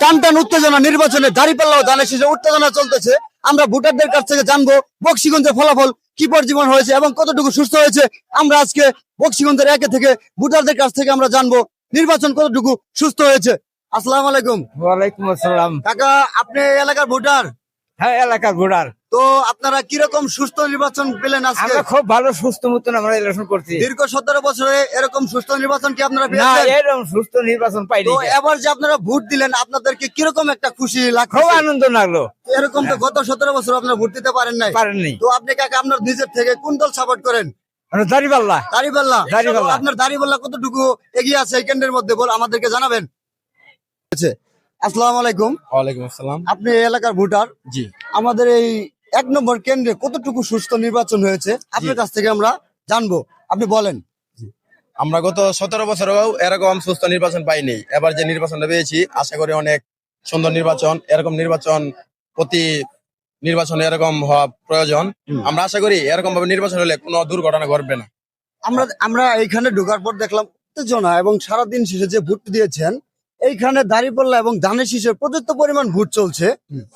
টান টান উত্তেজনা নির্বাচনে দাঁড়িপাল্লা ও দানের শেষে উত্তেজনা চলতেছে। আমরা ভোটারদের কাছ থেকে জানব বক্সিগঞ্জের ফলাফল কি পরিমাণ হয়েছে এবং কতটুকু সুস্থ হয়েছে। আমরা আজকে বক্সিগঞ্জের একে থেকে ভোটারদের কাছ থেকে আমরা জানব নির্বাচন কতটুকু সুস্থ হয়েছে। আসসালাম আলাইকুম। ওয়ালাইকুম আসসালাম। কাকা আপনি এলাকার ভোটার? হ্যাঁ এলাকার ভোটার। তো আপনারা কীরকম সুস্থ নির্বাচন পেলেন আজকে? আমরা খুব ভালো সুস্থ মতন আমরা ইলেকশন করছি। দীর্ঘ সতেরো বছরে এরকম সুস্থ নির্বাচন কি আপনারা না এরকম সুস্থ নির্বাচন পাইনি তো এবার যে আপনারা ভোট দিলেন আপনাদেরকে কীরকম একটা খুশি খুব আনন্দ লাগল। এরকম তো গত সতেরো বছর আপনারা ভোট দিতে পারেন নাই। পারেননি তো আপনি কাকে আপনার নিজের থেকে কোন দল সাপোর্ট করেন? আমরা দাঁড়িপাল্লা। দাড়িপাল্লা। আপনার দাড়িপাল্লা কতটুকু এগিয়ে আছে এই কেন্দ্রের মধ্যে বল আমাদেরকে জানাবেন। আচ্ছা, আসসালামু আলাইকুম। ওয়ালাইকুম আসসালাম। আপনি এলাকার ভোটার। জি। আমাদের এই এক নম্বর কেন্দ্রে কতটুকু সুস্থ নির্বাচন হয়েছে? আপনার কাছ থেকে আমরা জানব। আপনি বলেন। আমরা গত সতেরো বছরেও এরকম সুস্থ নির্বাচন পাইনি। এবার যে নির্বাচনটা পেয়েছি আশা করি অনেক সুন্দর নির্বাচন এরকম নির্বাচন প্রতি নির্বাচনে এরকম হওয়া প্রয়োজন। আমরা আশা করি এরকম ভাবে নির্বাচন হলে কোনো দুর্ঘটনা ঘটবে না। আমরা আমরা এইখানে ঢোকার পর দেখলাম উত্তেজনা এবং সারাদিন শেষে যে ভোট দিয়েছেন এইখানে দাঁড়িপাল্লা এবং ধানের শীষের পর্যাপ্ত পরিমাণ ভোট চলছে।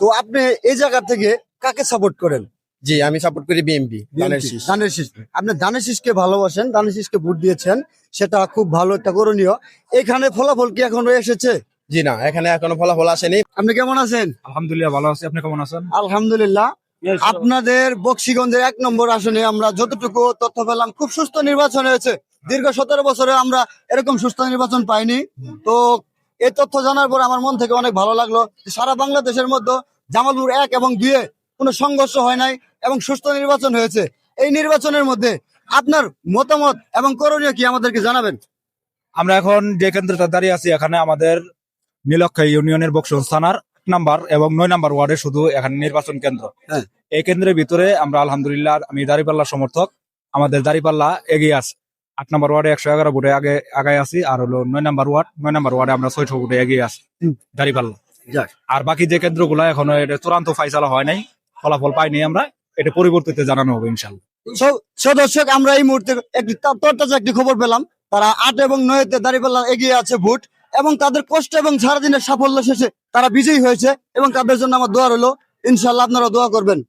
তো আপনি এই জায়গা থেকে কাকে সাপোর্ট করেন? জি আমি সাপোর্ট করি বিএমপি ধানের শীষ। ধানের শীষ। আপনি ধানের শীষকে ভালোবাসেন ধানের শীষকে ভোট দিয়েছেন সেটা খুব ভালো একটা করণীয়। এখানে ফলাফল কি এখন এসেছে? জি না এখানে এখনও ফলাফল আসেনি। আপনি কেমন আছেন? আলহামদুলিল্লাহ ভালো আছি। আপনি কেমন আছেন? আলহামদুলিল্লাহ। আপনাদের বক্সিগঞ্জের এক নম্বর আসনে আমরা যতটুকু তথ্য পেলাম খুব সুস্থ নির্বাচন হয়েছে। দীর্ঘ সতেরো বছরে আমরা এরকম সুস্থ নির্বাচন পাইনি। তো এই তথ্য জানার পর আমার মন থেকে অনেক ভালো লাগল সারা বাংলাদেশের মধ্যে জামালপুর এক এবং দুয়ে কোনো সংঘর্ষ হয় নাই এবং সুস্থ নির্বাচন হয়েছে। এই নির্বাচনের মধ্যে আপনার মতামত এবং করণীয় কি আমাদেরকে জানাবেন? আমরা এখন যে কেন্দ্রটা দাঁড়িয়ে আছি এখানে আমাদের নীলক্ষা ইউনিয়নের বক্সগঞ্জ থানার এক নাম্বার এবং নয় নাম্বার ওয়ার্ডে শুধু এখানে নির্বাচন কেন্দ্র। হ্যাঁ। এই কেন্দ্রের ভিতরে আমরা আলহামদুলিল্লাহ আমি দাঁড়িপাল্লা সমর্থক আমাদের দাঁড়িপাল্লা এগিয়ে আছে। আট নাম্বার ওয়ার্ডে একশো এগারো ভোটে আগে আগায় আছি আর হলো নয় নাম্বার ওয়ার্ড নয় নাম্বার ওয়ার্ডে আমরা ছয়শো ভোটে এগিয়ে আছি। দাঁড়িপাল্লা। আর বাকি যে কেন্দ্রগুলো এখনও এটা চূড়ান্ত ফাইসালা হয় নাই ফলাফল পাইনি আমরা, এটা পরিবর্তিতে জানানো হবে ইনশাল্লাহ সো- সো দর্শক, আমরা এই মুহূর্তে একটি একটি খবর পেলাম। তারা আট এবং নয়তে দাঁড়িয়ে এগিয়ে আছে ভোট এবং তাদের কষ্ট এবং সারাদিনের সাফল্য শেষে তারা বিজয়ী হয়েছে এবং তাদের জন্য আমার দোয়া রইল। ইনশাল্লাহ আপনারা দোয়া করবেন।